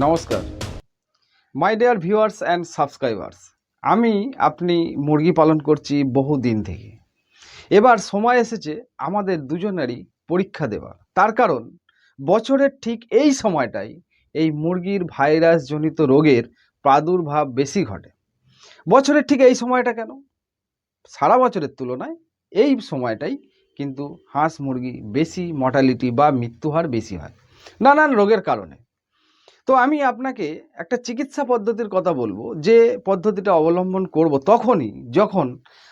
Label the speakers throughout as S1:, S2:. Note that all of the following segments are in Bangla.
S1: নমস্কার। My dear viewers and subscribers আমি আপনি মুরগি পালন করছি বহু দিন থেকে। এবার সময় এসেছে আমাদের দুজনেরই পরীক্ষা দেওয়ার তার কারণ, বছরের ঠিক এই সময়টাই এই মুরগির ভাইরাসজনিত রোগের প্রাদুর্ভাব বেশি ঘটে। বছরের ঠিক এই সময়টা কেন? সারা বছরের তুলনায় এই সময়টাই কিন্তু হাঁস মুরগি বেশি মর্টালিটি বা মৃত্যুহার বেশি হয়। নানান রোগের কারণে। তো আমি আপনাকে একটা চিকিৎসা পদ্ধতির কথা বলব, যে পদ্ধতিটা অবলম্বন করব তখনই যখন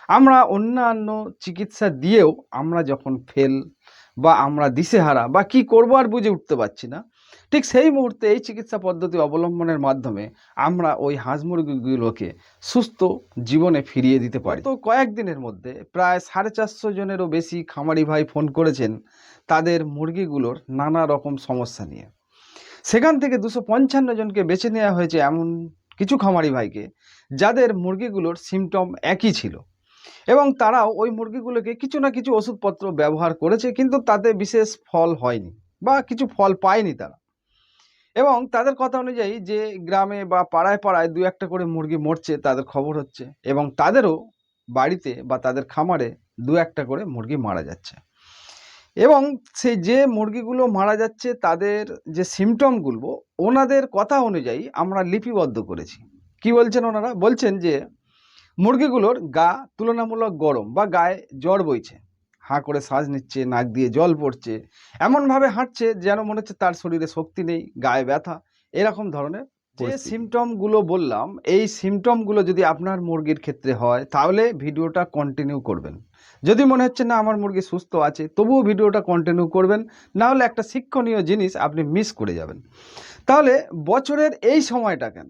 S1: আমরা অন্যান্য চিকিৎসা দিয়েও আমরা যখন ফেল বা আমরা দিশেহারা বা কি করব আর বুঝে উঠতে পারছি না, ঠিক সেই মুহূর্তে এই চিকিৎসা পদ্ধতি অবলম্বনের মাধ্যমে আমরা ওই হাঁস মুরগিগুলোকে সুস্থ জীবনে ফিরিয়ে দিতে পারি। তো কয়েকদিনের মধ্যে প্রায় সাড়ে চারশো জনেরও বেশি খামারি ভাই ফোন করেছেন তাদের মুরগিগুলোর নানা রকম সমস্যা নিয়ে। সেখান থেকে দুশো পঞ্চান্ন জনকে বেছে নেওয়া হয়েছে এমন কিছু খামারি ভাইকে, যাদের মুরগিগুলোর সিমটম একই ছিল। এবং তারাও ওই মুরগিগুলোকে কিছু না কিছু ওষুধপত্র ব্যবহার করেছে, কিন্তু তাতে বিশেষ ফল হয়নি বা কিছু ফল পায়নি তারা। এবং তাদের কথা অনুযায়ী যে গ্রামে বা পাড়ায় পাড়ায় দু একটা করে মুরগি মরছে, তাদের খবর হচ্ছে। এবং তাদেরও বাড়িতে বা তাদের খামারে দু একটা করে মুরগি মারা যাচ্ছে। এবং সেই যে মুরগিগুলো মারা যাচ্ছে তাদের যে সিমটমগুলো ওনাদের কথা অনুযায়ী আমরা লিপিবদ্ধ করেছি। কি বলছেন ওনারা? বলছেন যে মুরগিগুলোর গা তুলনামূলক গরম বা গায়ে জ্বর বইছে। হাঁ করে শ্বাস নিচ্ছে নাক দিয়ে জল পড়ছে এমনভাবে হাঁটছে যেন মনে হচ্ছে তার শরীরে শক্তি নেই গায়ে ব্যথা এরকম ধরনের যে সিমটমগুলো বললাম এই সিমটমগুলো যদি আপনার মুরগির ক্ষেত্রে হয় তাহলে ভিডিওটা কন্টিনিউ করবেন। যদি মনে হচ্ছে না আমার মুরগি সুস্থ আছে, তবুও ভিডিওটা কন্টিনিউ করবেন, না হলে একটা শিক্ষণীয় জিনিস আপনি মিস করে যাবেন। তাহলে বছরের এই সময়টা কেন?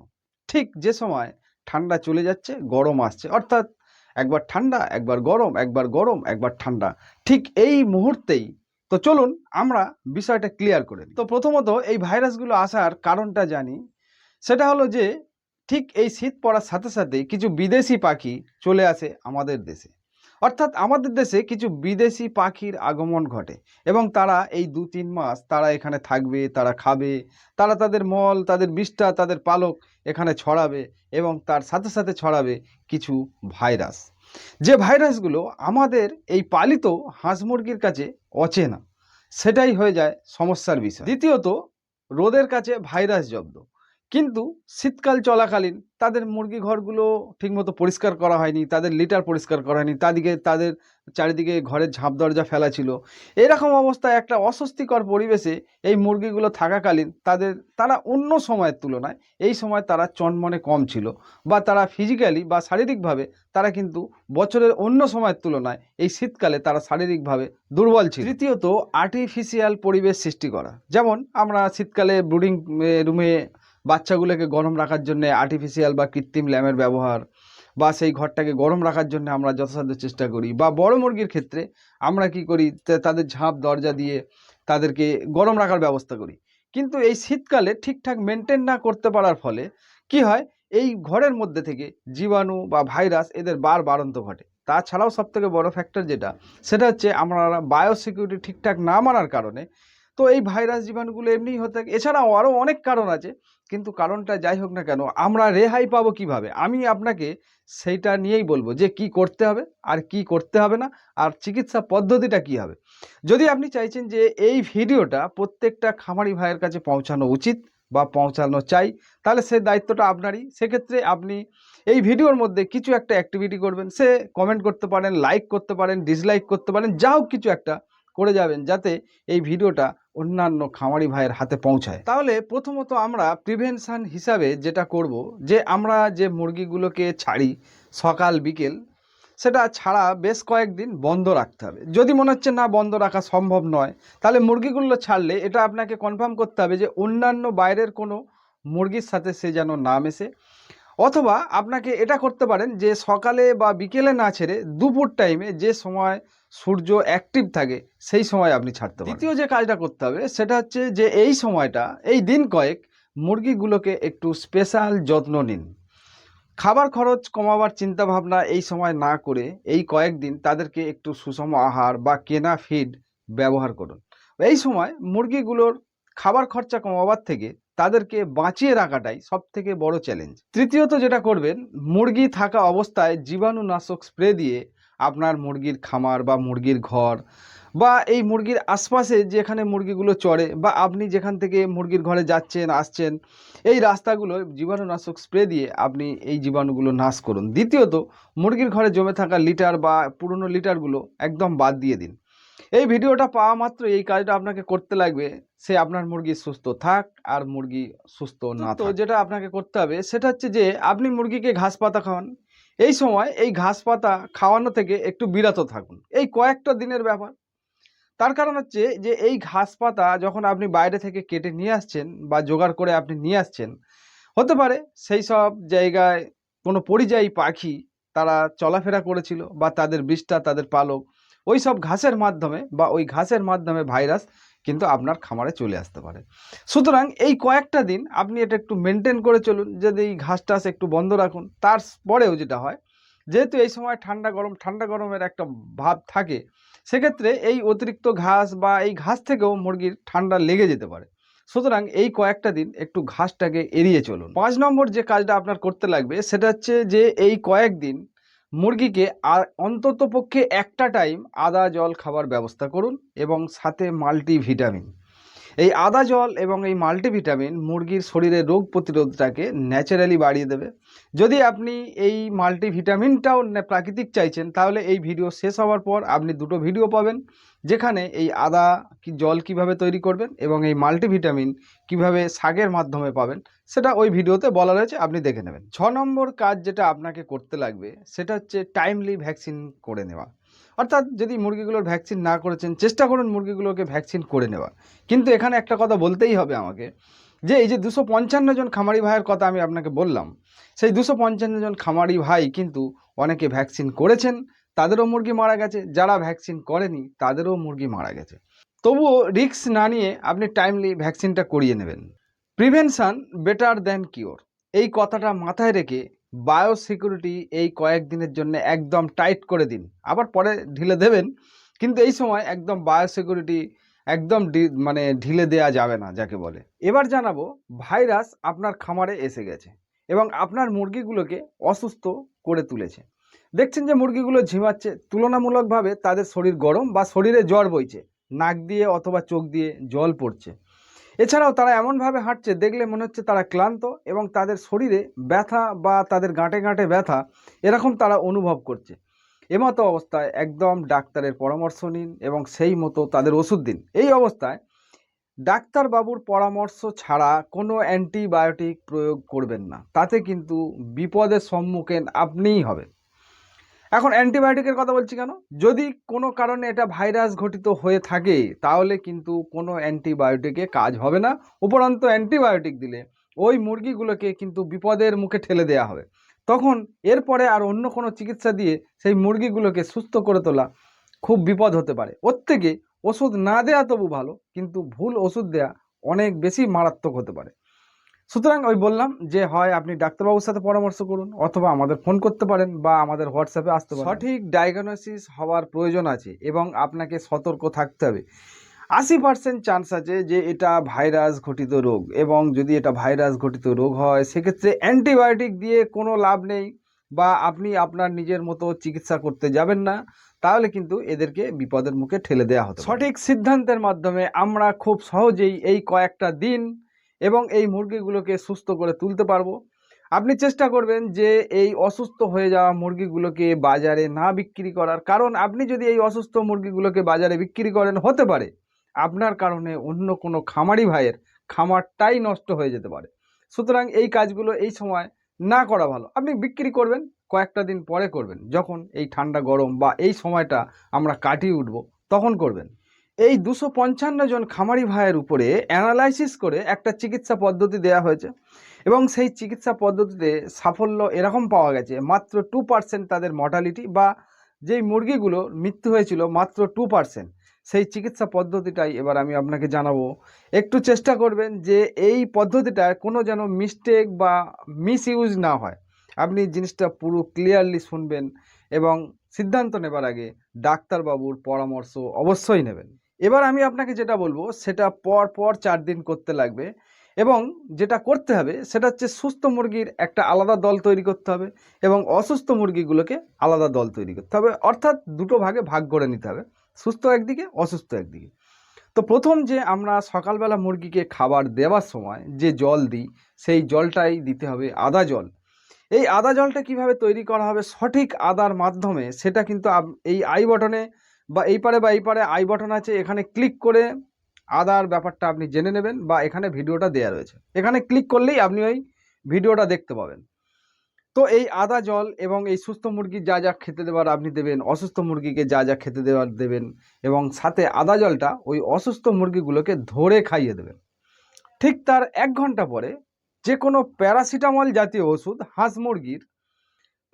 S1: ঠিক যে সময় ঠান্ডা চলে যাচ্ছে, গরম আসছে, অর্থাৎ একবার ঠান্ডা, একবার গরম একবার গরম, একবার ঠান্ডা, ঠিক এই মুহূর্তেই। তো চলুন আমরা বিষয়টা ক্লিয়ার করে তো প্রথমত এই ভাইরাসগুলো আসার কারণটা জানি। সেটা হলো যে, ঠিক এই শীত পড়ার সাথে সাথে কিছু বিদেশি পাখি চলে আসে আমাদের দেশে। অর্থাৎ আমাদের দেশে কিছু বিদেশি পাখির আগমন ঘটে এবং তারা এই দু তিন মাস তারা এখানে থাকবে, তারা খাবে, তারা তাদের মল, তাদের বিষ্ঠা, তাদের পালক এখানে ছড়াবে এবং তার সাথে সাথে ছড়াবে কিছু ভাইরাস। যে ভাইরাসগুলো আমাদের এই পালিত হাঁস মুরগির কাছে অচেনা, সেটাই হয়ে যায় সমস্যার বিষয়। দ্বিতীয়ত, রোদের কাছে ভাইরাস জব্দ। কিন্তু শীতকাল চলাকালীন তাদের মুরগি ঘরগুলো ঠিকমতো পরিষ্কার করা হয়নি, তাদের লিটার পরিষ্কার করা হয়নি, তাদিকে তাদের চারিদিকে ঘরের ঝাঁপ দরজা ফেলা ছিল। এরকম অবস্থায় একটা অস্বস্তিকর পরিবেশে এই মুরগিগুলো থাকাকালীন তাদের, তারা অন্য সময়ের তুলনায় এই সময় তারা চনমনে কম ছিল বা তারা ফিজিক্যালি বা শারীরিকভাবে তারা কিন্তু বছরের অন্য সময়ের তুলনায় এই শীতকালে তারা শারীরিকভাবে দুর্বল ছিল। তৃতীয়ত আর্টিফিশিয়াল পরিবেশ সৃষ্টি করা। যেমন আমরা শীতকালে ব্রুডিং রুমে বাচ্চাগুলোকে গরম রাখার জন্য আর্টিফিশিয়াল বা কৃত্রিম ল্যামের ব্যবহার বা সেই ঘরটাকে গরম রাখার জন্য আমরা যথাসাধ্য চেষ্টা করি বা বড় মুরগির ক্ষেত্রে আমরা কি করি তাদের ঝাঁপ, দরজা দিয়ে তাদেরকে গরম রাখার ব্যবস্থা করি। কিন্তু এই শীতকালে ঠিকঠাক মেনটেন না করতে পারার ফলে কি হয়, এই ঘরের মধ্যে থেকে জীবাণু বা ভাইরাস এদের বার বাড়ন্ত ঘটে। তাছাড়াও সবথেকে বড় ফ্যাক্টর যেটা, সেটা হচ্ছে আমরা বায়োসিকিউরিটি ঠিকঠাক না মানার কারণে তো এই ভাইরাস জীবাণুগুলো এমনিই হতে থাকে। এছাড়াও আরও অনেক কারণ আছে কিন্তু কারণটা যাই হোক না কেন, আমরা রেহাই পাবো কীভাবে? আমি আপনাকে সেইটা নিয়েই বলব যে কি করতে হবে আর কি করতে হবে না আর চিকিৎসা পদ্ধতিটা কি হবে। যদি আপনি চাইছেন যে এই ভিডিওটা প্রত্যেকটা খামারি ভাইয়ের কাছে পৌঁছানো উচিত বা পৌঁছানো চাই, তাহলে সে দায়িত্বটা আপনারই। সেক্ষেত্রে আপনি এই ভিডিওর মধ্যে কিছু একটা অ্যাক্টিভিটি করবেন, সে কমেন্ট করতে পারেন লাইক করতে পারেন ডিসলাইক করতে পারেন, যা হোক কিছু একটা করে যাবেন যাতে এই ভিডিওটা অন্যান্য খামারি ভাইয়ের হাতে পৌঁছায়। তাহলে প্রথমত আমরা প্রিভেনশান হিসাবে যেটা করব, যে আমরা যে মুরগিগুলোকে ছাড়ি সকাল, বিকেল, সেটা ছাড়া বেশ কয়েকদিন বন্ধ রাখতে হবে। যদি মনে হচ্ছে না বন্ধ রাখা সম্ভব নয়, তাহলে মুরগিগুলো ছাড়লে এটা আপনাকে কনফার্ম করতে হবে যে অন্যান্য বাইরের কোনো মুরগির সাথে সে যেন না মেশে। অথবা আপনাকে এটা করতে পারেন যে সকালে বা বিকেলে না ছেড়ে দুপুর টাইমে যে সময় সূর্য অ্যাক্টিভ থাকে, সেই সময় আপনি ছাড়তে পারেন দ্বিতীয় যে কাজটা করতে হবে, সেটা হচ্ছে যে এই সময়টা, এই দিন কয়েক মুরগিগুলোকে একটু স্পেশাল যত্ন নিন। খাবার খরচ কমাবার চিন্তা ভাবনা এই সময় না করে এই কয়েকদিন তাদেরকে একটু সুষম আহার বা কেনা ফিড ব্যবহার করুন। এই সময় মুরগিগুলোর খাবার খরচা কমাবার থেকে তাদেরকে বাঁচিয়ে রাখাটাই সব থেকে বড় চ্যালেঞ্জ তৃতীয়ত যেটা করবেন, মুরগি থাকা অবস্থায় জীবাণুনাশক স্প্রে দিয়ে আপনার মুরগির খামার বা মুরগির ঘর বা এই মুরগির আশপাশে যেখানে মুরগিগুলো চড়ে বা আপনি যেখান থেকে মুরগির ঘরে যাচ্ছেন আসছেন এই রাস্তাগুলো জীবাণুনাশক স্প্রে দিয়ে আপনি এই জীবাণুগুলো নাশ করুন। দ্বিতীয়ত মুরগির ঘরে জমে থাকা লিটার বা পুরনো লিটারগুলো একদম বাদ দিয়ে দিন। এই ভিডিওটা পাওয়া মাত্র এই কাজটা আপনাকে করতে লাগবে সে আপনার মুরগি সুস্থ থাক আর মুরগি সুস্থ না তো যেটা আপনাকে করতে হবে সেটা হচ্ছে যে আপনি মুরগিকে ঘাস পাতা খাওয়ান এই সময় এই ঘাস পাতা খাওয়ানো থেকে একটু বিরত থাকুন। এই কয়েকটা দিনের ব্যাপার। তার কারণ হচ্ছে যে, এই ঘাস পাতা যখন আপনি বাইরে থেকে কেটে নিয়ে আসছেন বা জোগাড় করে আপনি নিয়ে আসছেন, হতে পারে সেই সব জায়গায় কোনো পরিযায়ী পাখি তারা চলাফেরা করেছিল বা তাদের বিষ্ঠা, তাদের পালক, ওই সব ঘাসের মাধ্যমে বা ওই ঘাসের মাধ্যমে ভাইরাস কিন্তু আপনার খামারে চলে আসতে পারে। সুতরাং এই কয়েকটা দিন আপনি এটা একটু মেনটেন করে চলুন, যদি এই ঘাস টাস একটু বন্ধ রাখুন। তারপরেও যেটা হয়, যেহেতু এই সময় ঠান্ডা গরম, ঠান্ডা গরমের একটা ভাব থাকে, সেক্ষেত্রে এই অতিরিক্ত ঘাস বা এই ঘাস থেকেও মুরগির ঠান্ডা লেগে যেতে পারে। সুতরাং এই কয়েকটা দিন একটু ঘাসটাকে এড়িয়ে চলুন। পাঁচ নম্বর যে কাজটা আপনার করতে লাগবে, সেটা হচ্ছে যে এই কয়েকদিন মুরগিকে আর অন্তত পক্ষে একটা টাইম আদা জল খাবার ব্যবস্থা করুন এবং সাথে মাল্টিভিটামিন এই আদা জল এবং এই মাল্টিভিটামিন মুরগির শরীরে রোগ প্রতিরোধটাকে ন্যাচারালি বাড়িয়ে দেবে। যদি আপনি এই মাল্টিভিটামিনটাও প্রাকৃতিক চাইছেন, তাহলে এই ভিডিও শেষ হওয়ার পর আপনি দুটো ভিডিও পাবেন। যেখানে এই আদা কি জল কীভাবে তৈরি করবেন এবং এই মাল্টিভিটামিন কীভাবে শাকের মাধ্যমে পাবেন, সেটা ওই ভিডিওতে বলা রয়েছে, আপনি দেখে নেবেন। ছ নম্বর কাজ যেটা আপনাকে করতে লাগবে, সেটা হচ্ছে টাইমলি ভ্যাকসিন করে নেওয়া। অর্থাৎ যদি মুরগিগুলোর ভ্যাকসিন না করেছেন, চেষ্টা করুন মুরগিগুলোকে ভ্যাকসিন করে নেওয়া। কিন্তু এখানে একটা কথা বলতেই হবে আমাকে, যে এই যে দুশো পঞ্চান্ন জন খামারি ভাইয়ের কথা আমি আপনাকে বললাম, সেই দুশো পঞ্চান্ন জন খামারি ভাই কিন্তু অনেকে ভ্যাকসিন করেছেন তাদেরও মুরগি মারা গেছে, যারা ভ্যাকসিন করেনি তাদেরও মুরগি মারা গেছে। তবুও রিস্ক না নিয়ে আপনি টাইমলি ভ্যাকসিনটা করিয়ে নেবেন। প্রিভেনশন বেটার দ্যান কিওর এই কথাটা মাথায় রেখে বায়ো সিকিউরিটি এই কয়েকদিনের জন্য একদম টাইট করে দিন। আবার পরে ঢিলে দেবেন, কিন্তু এই সময় একদম বায়ো সিকিউরিটি একদম মানে ঢিলে দেয়া যাবে না, যাকে বলে। এবার জানাব ভাইরাস আপনার খামারে এসে গেছে এবং আপনার মুরগিগুলোকে অসুস্থ করে তুলেছে। দেখছেন যে মুরগিগুলো ঝিমাচ্ছে, তুলনামূলকভাবে তাদের শরীর গরম বা শরীরে জ্বর বইছে। নাক দিয়ে অথবা চোখ দিয়ে জল পড়ছে। এছাড়াও তারা এমনভাবে হাঁটছে, দেখলে মনে হচ্ছে তারা ক্লান্ত এবং তাদের শরীরে ব্যথা বা তাদের গাঁটে গাঁটে ব্যথা এরকম তারা অনুভব করছে। এমতো অবস্থায় একদম ডাক্তারের পরামর্শ নিন এবং সেই মতো তাদের ওষুধ দিন। এই অবস্থায় ডাক্তারবাবুর পরামর্শ ছাড়া কোনো অ্যান্টিবায়োটিক প্রয়োগ করবেন না। তাতে কিন্তু বিপদের সম্মুখীন আপনিই হবেন। এখন অ্যান্টিবায়োটিকের কথা বলছি কেন? যদি কোনো কারণে এটা ভাইরাস ঘটিত হয়ে থাকে, তাহলে কিন্তু কোনো অ্যান্টিবায়োটিকে কাজ হবে না। উপরন্ত অ্যান্টিবায়োটিক দিলে ওই মুরগিগুলোকে কিন্তু বিপদের মুখে ঠেলে দেওয়া হবে। তখন এরপরে আর অন্য কোনো চিকিৎসা দিয়ে সেই মুরগিগুলোকে সুস্থ করে তোলা খুব বিপদ হতে পারে। ওর থেকে ওষুধ না দেয়া তবু ভালো, কিন্তু ভুল ওষুধ দেয়া অনেক বেশি মারাত্মক হতে পারে। সুতরাং ওই বললাম যে হয় আপনি ডাক্তারবাবুর সাথে পরামর্শ করুন অথবা আমাদের ফোন করতে পারেন বা আমাদের হোয়াটসঅ্যাপে আসতে পারেন। সঠিক ডায়াগনোসিস হওয়ার প্রয়োজন আছে এবং আপনাকে সতর্ক থাকতে হবে। আশি পার্সেন্ট চান্স আছে যে এটা ভাইরাস ঘটিত রোগ এবং যদি এটা ভাইরাস ঘটিত রোগ হয় সেক্ষেত্রে অ্যান্টিবায়োটিক দিয়ে কোনো লাভ নেই বা আপনি আপনার নিজের মতো চিকিৎসা করতে যাবেন না তাহলে কিন্তু এদেরকে বিপদের মুখে ঠেলে দেওয়া হতো সঠিক সিদ্ধান্তের মাধ্যমে আমরা খুব সহজেই এই কয়েকটা দিন এবং এই মুরগিগুলোকে সুস্থ করে তুলতে পারব। আপনি চেষ্টা করবেন যে এই অসুস্থ হয়ে যাওয়া মুরগিগুলোকে বাজারে না বিক্রি করার। কারণ আপনি যদি এই অসুস্থ মুরগিগুলোকে বাজারে বিক্রি করেন, হতে পারে আপনার কারণে অন্য কোনো খামারি ভাইয়ের খামারটাই নষ্ট হয়ে যেতে পারে। সুতরাং এই কাজগুলো এই সময় না করা ভালো। আপনি বিক্রি করবেন, কয়েকটা দিন পরে করবেন। যখন এই ঠান্ডা গরম বা এই সময়টা আমরা কাটিয়ে উঠব, তখন করবেন। এই দুশো পঞ্চান্ন জন খামারি ভাইয়ের উপরে অ্যানালাইসিস করে একটা চিকিৎসা পদ্ধতি দেওয়া হয়েছে এবং সেই চিকিৎসা পদ্ধতিতে সাফল্য এরকম পাওয়া গেছে, মাত্র টু পার্সেন্ট তাদের মর্টালিটি বা যেই মুরগিগুলো মৃত্যু হয়েছিল মাত্র টু পার্সেন্ট সেই চিকিৎসা পদ্ধতিটাই এবার আমি আপনাকে জানাব। একটু চেষ্টা করবেন যে এই পদ্ধতিটায় কোনো যেন মিস্টেক বা মিস ইউজ না হয়। আপনি জিনিসটা পুরো ক্লিয়ারলি শুনবেন এবং সিদ্ধান্ত নেবার আগে ডাক্তারবাবুর পরামর্শ অবশ্যই নেবেন। এবার আমি আপনাকে যেটা বলব, সেটা পর পর চার দিন করতে লাগবে এবং যেটা করতে হবে, সেটা হচ্ছে সুস্থ মুরগির একটা আলাদা দল তৈরি করতে হবে এবং অসুস্থ মুরগিগুলোকে আলাদা দল তৈরি করতে হবে। অর্থাৎ দুটো ভাগে ভাগ করে নিতে হবে, সুস্থ একদিকে, অসুস্থ একদিকে। তো প্রথম যে আমরা সকালবেলা মুরগিকে খাবার দেওয়ার সময় যে জল দিই, সেই জলটাই দিতে হবে আদা জল। এই আদা জলটা কীভাবে তৈরি করা হবে সঠিক আদার মাধ্যমে, সেটা কিন্তু এই আই বটনে বা এই পারে বা এই পারে আই বটন আছে, এখানে ক্লিক করে আদার ব্যাপারটা আপনি জেনে নেবেন বা এখানে ভিডিওটা দেওয়া রয়েছে। এখানে ক্লিক করলেই আপনি ওই ভিডিওটা দেখতে পাবেন। তো এই আদা জল এবং এই সুস্থ মুরগি যা যা খেতে দেওয়ার আপনি দেবেন, অসুস্থ মুরগিকে যা যা খেতে দেওয়ার দেবেন এবং সাথে আদা জলটা ওই অসুস্থ মুরগিগুলোকে ধরে খাইয়ে দেবেন। ঠিক তার এক ঘণ্টা পরে যে কোনো প্যারাসিটামল জাতীয় ওষুধ, হাঁস মুরগির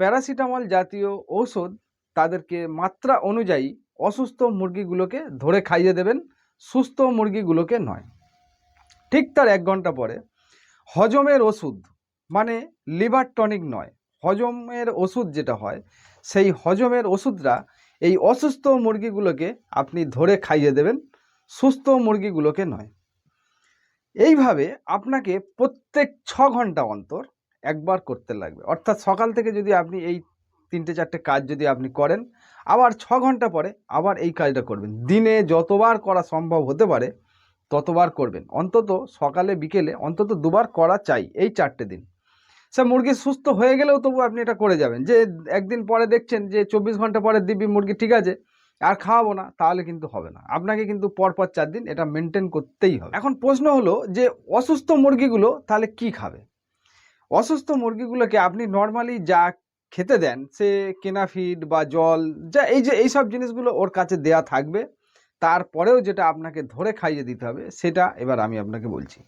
S1: প্যারাসিটামল জাতীয় ঔষধ তাদেরকে মাত্রা অনুযায়ী অসুস্থ মুরগিগুলোকে ধরে খাইয়ে দেবেন, সুস্থ মুরগিগুলোকে নয়। ঠিক তার এক ঘণ্টা পরে হজমের ওষুধ মানে লিভার টনিক নয়, হজমের ওষুধ যেটা হয়, সেই হজমের ওষুধটা এই অসুস্থ মুরগিগুলোকে আপনি ধরে খাইয়ে দেবেন, সুস্থ মুরগিগুলোকে নয়। এইভাবে আপনাকে প্রত্যেক ছ ঘণ্টা অন্তর একবার করতে লাগবে। অর্থাৎ সকাল থেকে যদি আপনি এই তিনটে চারটে কাজ যদি আপনি করেন আবার ছ ঘণ্টা পরে আবার এই কাজটা করবেন। দিনে যতবার করা সম্ভব হতে পারে, ততবার করবেন। অন্তত সকালে, বিকেলে, অন্তত দুবার করা চাই এই চারটে দিন। সে মুরগি সুস্থ হয়ে গেলেও তবু আপনি এটা করে যাবেন। যে একদিন পরে দেখছেন যে চব্বিশ ঘণ্টা পরে দিবি মুরগি ঠিক আছে, আর খাওয়াবো না, তাহলে কিন্তু হবে না। আপনাকে কিন্তু পরপর চার দিন এটা মেনটেন করতেই হবে। এখন প্রশ্ন হলো যে অসুস্থ মুরগিগুলো তাহলে কি খাবে? অসুস্থ মুরগিগুলোকে আপনি নর্মালি যা খেতে দেন। সে কেনা ফিড বা জল, যা এই যে এইসব জিনিসগুলো ওর কাছে দেয়া থাকবে। তারপরেও যেটা আপনাকে ধরে খাইয়ে দিতে হবে, সেটা এবার আমি আপনাকে বলছি।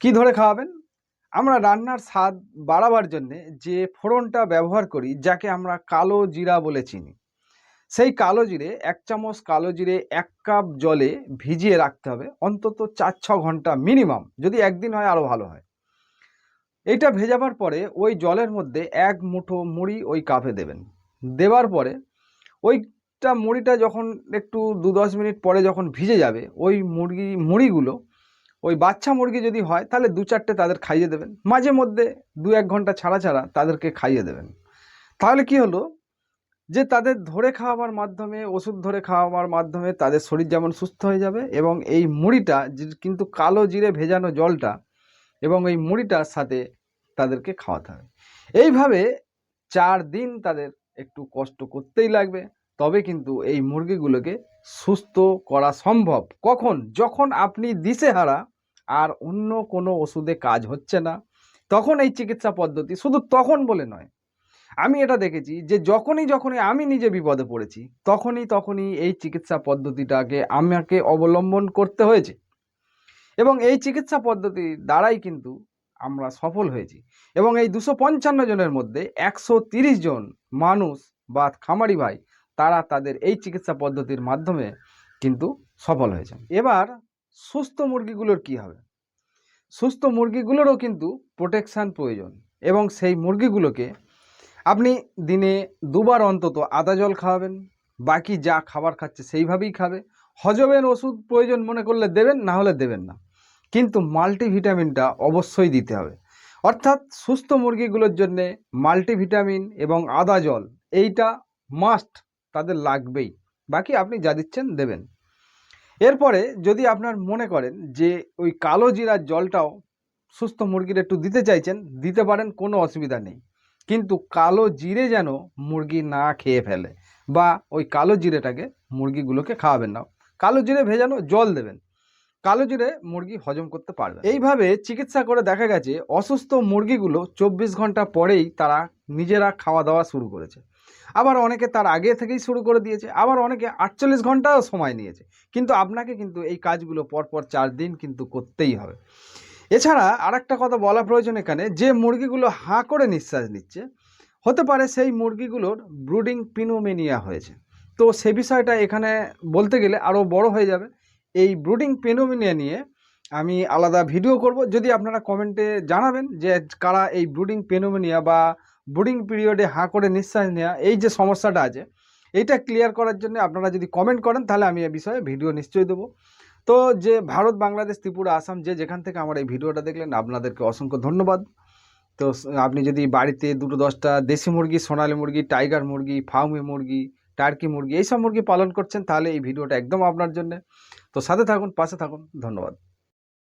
S1: কি ধরে খাওয়াবেন? আমরা রান্নার স্বাদ বাড়াবার জন্যে যে ফোড়নটা ব্যবহার করি, যাকে আমরা কালো জিরা বলে চিনি, সেই কালো জিরে এক চামচ কালো জিরে এক কাপ জলে ভিজিয়ে রাখতে হবে। অন্তত চার ছ ঘণ্টা মিনিমাম, যদি একদিন হয় আরও ভালো হয়। এইটা ভেজাবার পরে ওই জলের মধ্যে এক মুঠো মুড়ি ওই কাপে দেবেন। দেওয়ার পরে ওইটা মুড়িটা যখন একটু দু দশ মিনিট পরে যখন ভিজে যাবে, ওই মুরগি মুড়িগুলো, ওই বাচ্চা মুরগি যদি হয় তাহলে দু চারটে তাদের খাইয়ে দেবেন। মাঝে মধ্যে দু এক ঘণ্টা ছাড়া ছাড়া তাদেরকে খাইয়ে দেবেন। তাহলে কি হলো যে তাদের ধরে খাওয়াবার মাধ্যমে, ওষুধ ধরে খাওয়াবার মাধ্যমে তাদের শরীর যেমন সুস্থ হয়ে যাবে এবং এই মুড়িটা কিন্তু কালো জিরে ভেজানো জলটা এবং এই মুড়িটার সাথে তাদেরকে খাওয়াতে হবে। এইভাবে চার দিন তাদের একটু কষ্ট করতেই লাগবে। তবে কিন্তু এই মুরগিগুলোকে সুস্থ করা সম্ভব। কখন? যখন আপনি দিশেহারা আর অন্য কোনো ওষুধে কাজ হচ্ছে না, তখন এই চিকিৎসা পদ্ধতি শুধু তখন বলে নয়। আমি এটা দেখেছি যে যখনই যখনই আমি নিজে বিপদে পড়েছি, তখনই তখনই এই চিকিৎসা পদ্ধতিটাকে আমাকে অবলম্বন করতে হয়েছে। এবং এই চিকিৎসা পদ্ধতির দ্বারাই কিন্তু আমরা সফল হয়েছি। এবং এই দুশো পঞ্চান্ন জনের মধ্যে একশো তিরিশ জন মানুষ বা খামারি ভাই তারা তাদের এই চিকিৎসা পদ্ধতির মাধ্যমে কিন্তু সফল হয়েছেন। এবার সুস্থ মুরগিগুলোর কি হবে? সুস্থ মুরগিগুলোরও কিন্তু প্রোটেকশান প্রয়োজন এবং সেই মুরগিগুলোকে আপনি দিনে দুবার অন্তত আদা জল খাওয়াবেন, বাকি যা খাবার খাচ্ছে সেইভাবেই খাবে। হজমের ওষুধ প্রয়োজন মনে করলে দেবেন, না হলে দেবেন না। কিন্তু মাল্টিভিটামিনটা অবশ্যই দিতে হবে। অর্থাৎ সুস্থ মুরগিগুলোর জন্যে মাল্টিভিটামিন এবং আদা জল এইটা মাস্ট তাদের লাগবেই। বাকি আপনি যা দিচ্ছেন দেবেন। এরপরে যদি আপনার মনে করেন যে ওই কালো জিরার জলটাও সুস্থ মুরগির একটু দিতে চাইছেন, দিতে পারেন, কোনো অসুবিধা নেই। কিন্তু কালো জিরে যেন মুরগি না খেয়ে ফেলে বা ওই কালো জিরেটাকে মুরগিগুলোকে খাওয়াবেন না। কালো জিরে ভেজানো জল দেবেন। কালো জিরে মুরগি হজম করতে পারবে এইভাবে চিকিৎসা করে দেখা গেছে, অসুস্থ মুরগিগুলো চব্বিশ ঘণ্টা পরেই তারা নিজেরা খাওয়া দাওয়া শুরু করেছে। আবার অনেকে তার আগে থেকেই শুরু করে দিয়েছে, আবার অনেকে আটচল্লিশ ঘন্টাও সময় নিয়েছে। কিন্তু আপনাকে কিন্তু এই কাজগুলো পরপর চার দিন কিন্তু করতেই হবে। এছাড়া আরেকটা কথা বলা প্রয়োজন এখানে, যে মুরগিগুলো হাঁ করে নিঃশ্বাস নিচ্ছে, হতে পারে সেই মুরগিগুলোর ব্রুডিং পিনোমেনিয়া হয়েছে। তো সে বিষয়টা এখানে বলতে গেলে আরও বড় হয়ে যাবে। এই ব্রুডিং পেনোমিনিয়া নিয়ে আমি আলাদা ভিডিও করব। যদি আপনারা কমেন্টে জানাবেন যে কারা এই ব্রুডিং পেনোমিনিয়া বা ব্রুডিং পিরিয়ডে হাঁ করে নিঃশ্বাস নেওয়া এই যে সমস্যাটা আছে, এইটা ক্লিয়ার করার জন্য আপনারা যদি কমেন্ট করেন, তাহলে আমি এ বিষয়ে ভিডিও নিশ্চয়ই দেবো। তো যে ভারত, বাংলাদেশ, ত্রিপুরা, আসাম, যে যেখান থেকে আমার এই ভিডিওটা দেখলেন, আপনাদেরকে অসংখ্য ধন্যবাদ। তো আপনি যদি বাড়িতে দুটো দশটা দেশি মুরগি, সোনালী মুরগি টাইগার মুরগি ফার্মি মুরগি টার্কি মুরগি এইসব মুরগি পালন করছেন, তাহলে এই ভিডিওটা একদম আপনার জন্য। তো সাথে থাকুন, পাশে থাকুন, ধন্যবাদ।